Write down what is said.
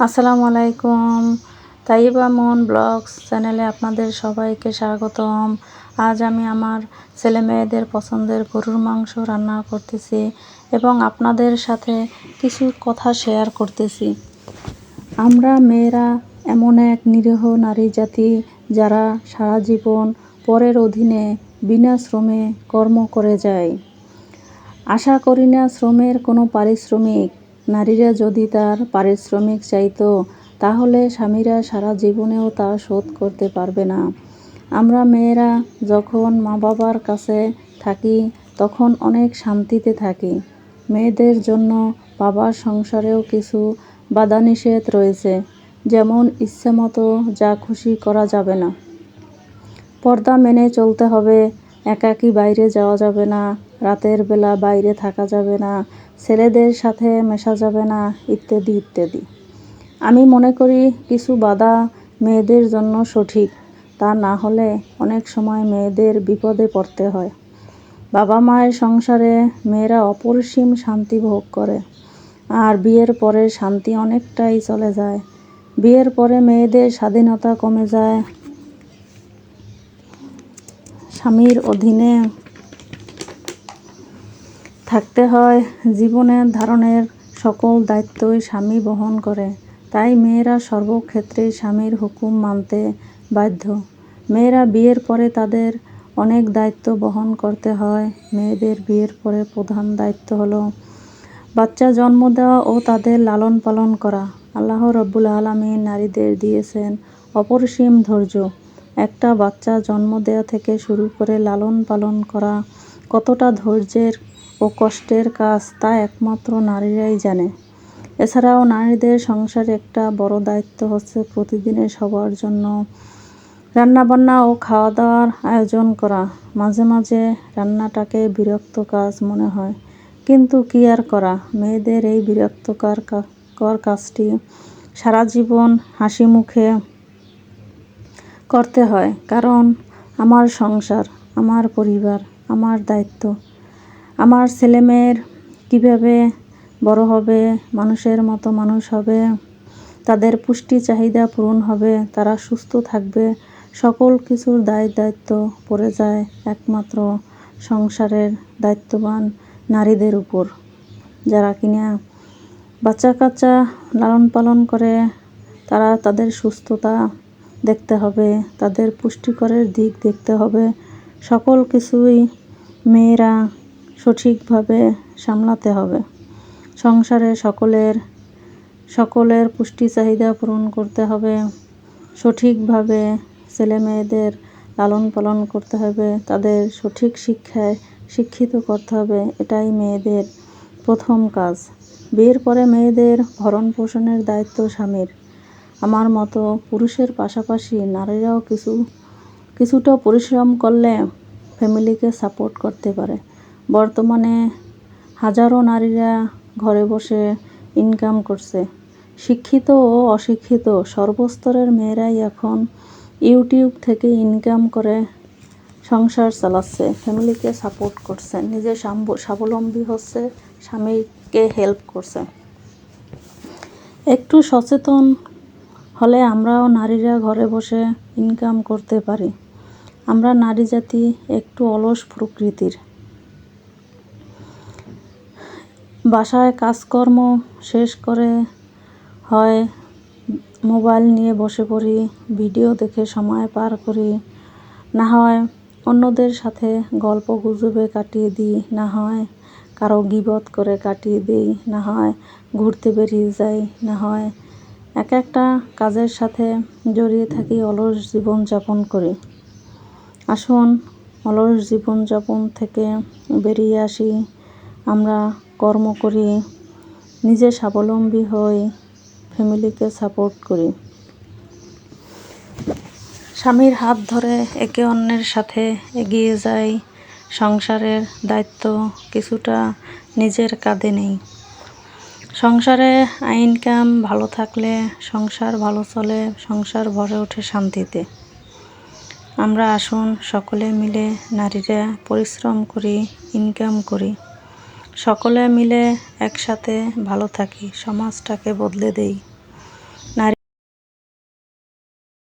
আসসালামু আলাইকুম। তাইবা মন ব্লগস চ্যানেলে আপনাদের সবাইকে স্বাগতম। আজ আমি আমার ছেলে মেয়েদের পছন্দের গরুর মাংস রান্না করতেছি এবং আপনাদের সাথে কিছু কথা শেয়ার করতেছি। আমরা মেয়েরা এমন এক নিরীহ নারী জাতি যারা সারা জীবন পরের অধীনে বিনা শ্রমে কর্ম করে যায়। আশা করি না শ্রমের কোনো পারিশ্রমিক নারীরা যদি তার পারিশ্রমিক চাইতো, তাহলে স্বামীরা সারা জীবনেও তা শোধ করতে পারবে না। আমরা মেয়েরা যখন মা বাবার কাছে থাকি, তখন অনেক শান্তিতে থাকি। মেয়েদের জন্য বাবার সংসারেও কিছু বাধানিষেধ রয়েছে, যেমন ইচ্ছেমতো যা খুশি করা যাবে না। পর্দা মেনে চলতে হবে, একাকী বাইরে যাওয়া যাবে না রাতের বেলা বাইরে থাকা যাবে না, ছেলেদের সাথে মেশা যাবে না, ইত্যাদি ইত্যাদি। আমি মনে করি কিছু বাধা মেয়েদের জন্য সঠিক, তা না হলে অনেক সময় মেয়েদের বিপদে পড়তে হয়। বাবা মায়ের সংসারে মেয়েরা অপরিসীম শান্তি ভোগ করে, আর বিয়ের পরে শান্তি অনেকটাই চলে যায়। বিয়ের পরে মেয়েদের স্বাধীনতা কমে যায়। স্বামীর অধীনে থাকতে হয়। জীবনের ধারণের সকল দায়িত্বই স্বামী বহন করে। তাই মেয়েরা সর্বক্ষেত্রে স্বামীর হুকুম মানতে বাধ্য। মেয়েরা বিয়ের পরে তাদের অনেক দায়িত্ব বহন করতে হয়। মেয়েদের বিয়ের পরে প্রধান দায়িত্ব হলো বাচ্চা জন্ম দেওয়া ও তাদের লালন পালন করা। আল্লাহ রব্বুল আলমী নারীদের দিয়েছেন অপরিসীম ধৈর্য। একটা বাচ্চা জন্ম দেওয়া থেকে শুরু করে লালন পালন করা কতটা ধৈর্যের ও কষ্টের কাজ তা একমাত্র নারীরাই জানে। এছাড়াও নারীদের সংসারে একটা বড় দায়িত্ব হচ্ছে প্রতিদিনের সবার জন্য রান্নাবান্না ও খাওয়া দাওয়ার আয়োজন করা। মাঝে মাঝে রান্নাটাকে বিরক্ত কাজ মনে হয়, কিন্তু কি আর করা? মেয়েদের এই বিরক্তকর কর কাজটি সারা জীবন হাসি মুখে করতে হয়, কারণ আমার সংসার, আমার পরিবার, আমার দায়িত্ব আমার ছেলেমেয়ের কীভাবে বড় হবে, মানুষের মতো মানুষ হবে, তাদের পুষ্টি চাহিদা পূরণ হবে, তারা সুস্থ থাকবে, সকল কিছুর দায় দায়িত্ব পড়ে যায় একমাত্র সংসারের দায়িত্ববান নারীদের উপর। যারা কিনা বাচ্চা কাচ্চা লালন পালন করে, তারা তাদের সুস্থতা দেখতে হবে, তাদের পুষ্টিকরের দিক দেখতে হবে। সকল কিছুই মেয়েরা সঠিকভাবে সামলাতে হবে। সংসারে সকলের সকলের পুষ্টি চাহিদা পূরণ করতে হবে। সঠিকভাবে ছেলে মেয়েদের লালন পালন করতে হবে। তাদের সঠিক শিক্ষায় শিক্ষিত করতে হবে। এটাই মেয়েদের প্রথম কাজ। বিয়ের পরে মেয়েদের ভরণ পোষণের দায়িত্ব স্বামীর। আমার মতো পুরুষের পাশাপাশি নারীরাও কিছু, কিছুটা পরিশ্রম করলে ফ্যামিলিকে সাপোর্ট করতে পারে। বর্তমানে হাজারো নারীরা ঘরে বসে ইনকাম করছে। শিক্ষিত ও অশিক্ষিত সর্বস্তরের মেয়েরাই এখন ইউটিউব থেকে ইনকাম করে সংসার চালাচ্ছে ফ্যামিলিকে সাপোর্ট করছে, নিজে স্বাবলম্বী হচ্ছে, স্বামীকে হেল্প করছে। একটু সচেতন হলে আমরাও নারীরা ঘরে বসে ইনকাম করতে পারি। আমরা নারী জাতি একটু অলস প্রকৃতির। বাসায় কাজকর্ম শেষ করে হয়, মোবাইল নিয়ে বসে পড়ি, ভিডিও দেখে সময় পার করি। না হয় অন্যদের সাথে গল্প গুজবে কাটিয়ে দিই, না হয় কারও গিবত করে কাটিয়ে দিই, না হয় ঘুরতে বেরিয়ে যাই, না হয় এক একটা কাজের সাথে জড়িয়ে থাকি, অলস জীবনযাপন করি। আসুন, অলস জীবনযাপন থেকে বেরিয়ে আসি। আমরা কর্ম করি, নিজে স্বাবলম্বী হই ফ্যামিলিকে সাপোর্ট করি। স্বামীর হাত ধরে একে অন্যের সাথে এগিয়ে যাই সংসারের দায়িত্ব কিছুটা নিজের কাঁধে নেই। সংসারে ইনকাম ভালো থাকলে সংসার ভালো চলে, সংসার ভরে ওঠে শান্তিতে। আমরা আসুন সকলে মিলে নারীরা পরিশ্রম করি ইনকাম করি। সকলে মিলে একসাথে ভালো থাকি সমাজটাকে বদলে দেই।